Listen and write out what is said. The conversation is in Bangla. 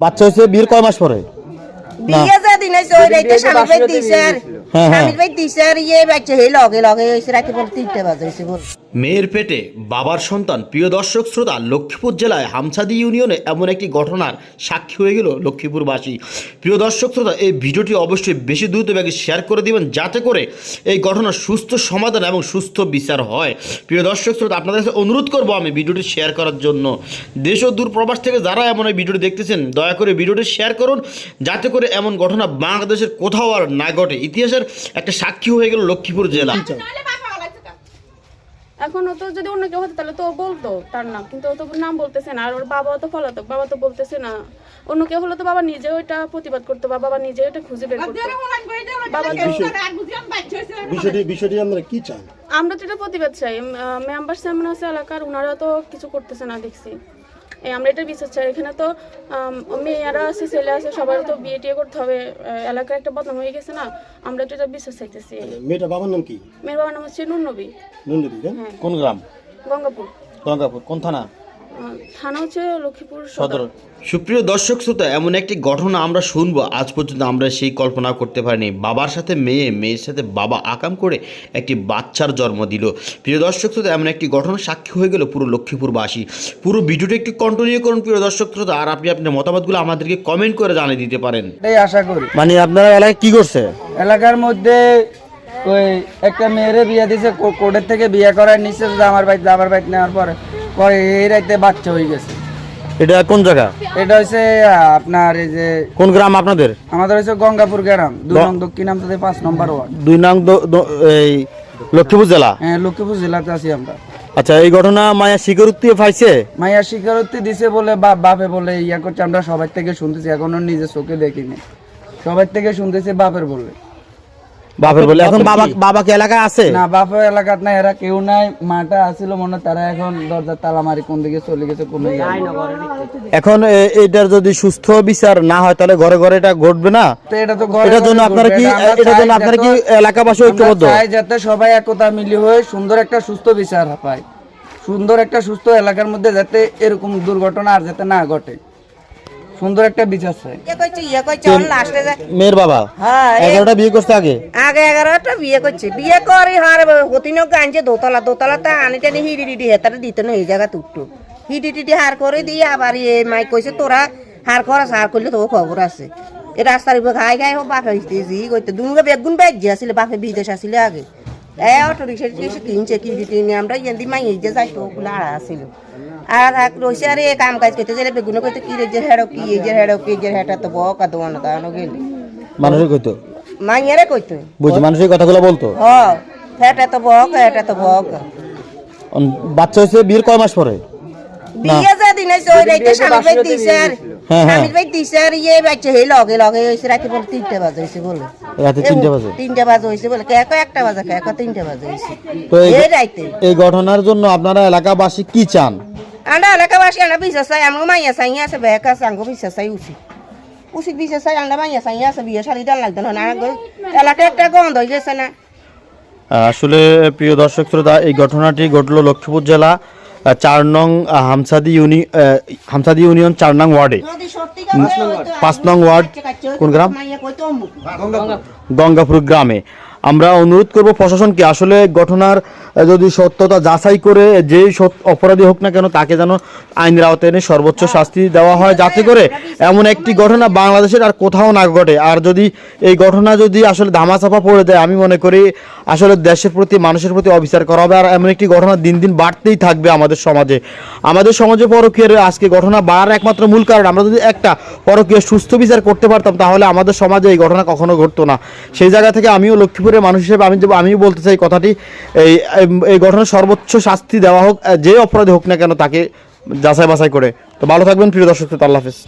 বাচ্চা হয়েছে বিয়ের কয় মাস পরে? বিয়ে যেদিন হয়েছে ওই রাইতে স্বামী আর হ্যাঁ, হ্যাঁ। ইয়ে মেয়ের পেটে বাবার সন্তান প্রিয় দর্শক শ্রোতা লক্ষ্মীপুর জেলায় হামসাদি ইউনিয়নে এমন একটি ঘটনার সাক্ষী হয়ে গেল লক্ষ্মীপুরবাসী। প্রিয় দর্শক শ্রোতা এই ভিডিওটি অবশ্যই বেশি দ্রুত ব্যাগে শেয়ার করে দিবেন যাতে করে এই ঘটনার সুস্থ সমাধান এবং সুস্থ বিচার হয়। প্রিয় দর্শক শ্রোতা আপনাদের কাছে অনুরোধ করব আমি ভিডিওটি শেয়ার করার জন্য। দেশ ও দূর প্রবাস থেকে যারা এমন এই ভিডিওটি দেখতেছেন দয়া করে ভিডিওটি শেয়ার করুন যাতে করে এমন ঘটনা বাংলাদেশের কোথাও আর না ঘটে। ইতিহাসের একটা সাক্ষী হয়ে গেল লক্ষ্মীপুর জেলা। এখন ও তো। যদি অন্য কেউ হতো তাহলে তো বলতো তার নাম কিন্তু ও তো নাম বলতেছে না আর ওর বাবাও তো পলাতক বাবা তো বলতেছে না। অন্য কেউ হলে তো বাবা নিজে ওইটা প্রতিবাদ করতো বা বাবা নিজে ওইটা খুঁজে বের করতো। বাবা বিষয়টি বিষয়টি আমরা কি চান? আমরা তো এটা প্রতিবাদ চাই মেম্বার সামনে আছে এলাকার ওনারা তো কিছু করতেছে না দেখছি। আমরা এটা বিশ্বাস চাই এখানে তো মেয়েরা আছে ছেলে আছে সবার তো বিয়ে টিয়ে করতে হবে। এলাকার একটা বদনাম হয়ে গেছে না আমরা তো এটা বিশ্বাস চাইতেছি। মেয়েটা বাবার নাম কি? মেয়ের বাবার নাম হচ্ছে নুন নবী নুন নবী কোন গ্রাম? গঙ্গাপুর। গঙ্গাপুর কোন থানা? থানা হচ্ছে লক্ষ্মীপুর সদর। সুপ্রিয় দর্শক শ্রোতা এমন একটি ঘটনা আমরা শুনব। আজ পর্যন্ত আমরা সেই কল্পনা করতে পারিনি। বাবার সাথে মেয়ে মেয়ের সাথে বাবা আকাম করে একটি বাচ্চার জন্ম দিল। প্রিয় দর্শক শ্রোতা এমন একটি ঘটনা সাক্ষী হয়ে গেল পুরো লক্ষ্মীপুরবাসী। পুরো ভিডিওটি একটু কন্টিনিউ করুন প্রিয় দর্শক শ্রোতা আর আপনি আপনার মতামতগুলো আমাদেরকে কমেন্ট করে জানিয়ে দিতে পারেন। এটাই আশা করি। মানে আপনারা এলাকায় কি করছে? এলাকার মধ্যে ওই একটা মেয়েরে বিয়ে কো- কোর্টের থেকে বিয়ে করার নিচে আমার বাড়িতে আমার বাড়িতে নেওয়ার পরে। এই রাইতে বাচ্চা হয়ে গেছে। এটা কোন জায়গা? এটা হচ্ছে আপনার এই যে কোন গ্রাম আপনাদের? আমাদের হচ্ছে গঙ্গাপুর গ্রাম। দুই নং দক্ষিণ আমতাদের পাঁচ নম্বর ওয়ার্ড। দুই নং এই লক্ষ্মীপুর জেলা? হ্যাঁ লক্ষ্মীপুর জেলাতে আছি আমরা। আচ্ছা এই ঘটনা মায়া স্বীকারোক্তি পাইছে? মাইয়া স্বীকারোক্তি দিছে বলে বাপ বাপে বলে ইয়া করছে আমরা সবার থেকে শুনতেছি এখনও নিজে চোখে দেখিনি। সবার থেকে শুনতেছি বাপের বলে। বাপের বলে। এখন বাবা বাবা কি? এলাকায় আছে? না বাপের এলাকাত না এরা কেউ নাই। মাটা আসিল মনে তারা এখন দরজার তালা মারি কোন দিকে চলে গেছে কোন দিকে এখন এটার যদি সুস্থ বিচার না হয় তাহলে ঘরে ঘরে এটা ঘটবে না? তো এটা তো ঘরে এটার জন্য আপনারা কি এটার জন্য আপনারা কি এলাকাবাসী ঐক্যবদ্ধ? চাই যাতে সবাই একতা মিলি হয়ে সুন্দর একটা সুস্থ বিচার পায়। সুন্দর একটা সুস্থ এলাকার মধ্যে যাতে এরকম দুর্ঘটনা আর যাতে না ঘটে। সুন্দর একটা বিচার চাই ইয়ে ইয়ে মেয়ের বাবা? হ্যাঁ এগারোটা বিয়ে করতে আগে? আগে এগারোটা বিয়ে করছে। বিয়ে করে হার হতিনও গাঞ্জে দোতলা। দোতলা তা আনি টানি হিডি টিডি হেতারে দিত না এই জায়গা তুকটু হিডি টিডি হার করে দিয়ে আবার এ মাই কইছে তোরা হার করাস হার করলে তো খবর আছে। এ রাস্তার উপর খাই খাই হোক বাপে হইতেছি কইতে। দুনুকে বেগুন বেজি আসলে বাপে বিদেশ আসলে আগে। এ অটো রিক্সা কিনছে কিনে আমরা ইয়ান্দি মাই এই যে যাইতো ওগুলো আড়া আসিল। আর কাম কাজ করতে গেলে বেগুন কইতে কি রে যে হেড়ো কি এই যে হেড়ো কি এই হেটা তো বকা দোয়ানো দানো গেলে? মানুষের কইতো? মাইয়ারে কইতো। বুঝছি মানুষের কথাগুলো বলতো? হ এটা তো বক এটা তো বক। বাচ্চা হয়েছে বিয়ের কয় মাস পরে? বিয়ে যেদিন হয়েছে ওই রাইতে স্বামীর বাড়ি দিছে আর। স্বামীর বাড়ি দিছে আর ইয়ে বাচ্চা হে লগে লগে হয়েছে রাতে বলে তিনটে বাজে হয়েছে বলে। রাতে তিনটে বাজে? তিনটে বাজে হয়েছে বলে। কে একটা বাজে কে কয় তিনটে বাজে হয়েছে। তো এই এই রাইতে। এই ঘটনার জন্য আপনারা এলাকাবাসী কি চান? এলাকাবাসী আমরা বিশ্বাস চাই আমরা মাইয়া চাই আছে ব্যাগ আছে আঙ্গো বিশ্বাস চাই উচিত উচিত বিশ্বাস চাই আমরা মাইয়া চাই আছে বিয়ে শাড়ি ডাল লাগতো না আঙ্গো এলাকা একটা গন্ধ হয়ে না আসলে প্রিয় দর্শক শ্রোতা এই ঘটনাটি ঘটলো লক্ষ্মীপুর জেলা চার নং হামসাদি ইউনি হামসাদি ইউনিয়ন চার নং ওয়ার্ডে। পাঁচ নং ওয়ার্ড কোন গ্রাম? মাইয়া গঙ্গাপুর গ্রামে। আমরা অনুরোধ করব প্রশাসনকে, আসলে ঘটনার যদি সত্যতা যাচাই করে যেই অপরাধী হোক না কেন, তাকে যেন আইনের আওতায় এনে সর্বোচ্চ শাস্তি দেওয়া হয়। যাতে করে এমন একটি ঘটনা বাংলাদেশের আর কোথাও না ঘটে। আর যদি এই ঘটনা যদি আসলে ধামাচাপা পড়ে দেয়, আমি মনে করি আসলে দেশের প্রতি, মানুষের প্রতি অবিচার করা হবে। আর এমন একটি ঘটনা দিন দিন বাড়তেই থাকবে আমাদের সমাজে। আমাদের সমাজে পরকীয়ের আজকে ঘটনা বাড়ার একমাত্র মূল কারণ, আমরা যদি একটা পরকীয় সুস্থ বিচার করতে পারতাম, তাহলে আমাদের সমাজে এই ঘটনা কখনো ঘটতো না। সেই জায়গা থেকে আমিও লক্ষ্মীপুরের মানুষ হিসেবে আমি আমি বলতে চাই কথাটি, এই এই ঘটনার সর্বোচ্চ শাস্তি দেওয়া হোক যে অপরাধী হোক না কেন তাকে যাচাই বাছাই করে। তো ভালো থাকবেন, প্রিয় দর্শক আল্লাহ হাফেজ।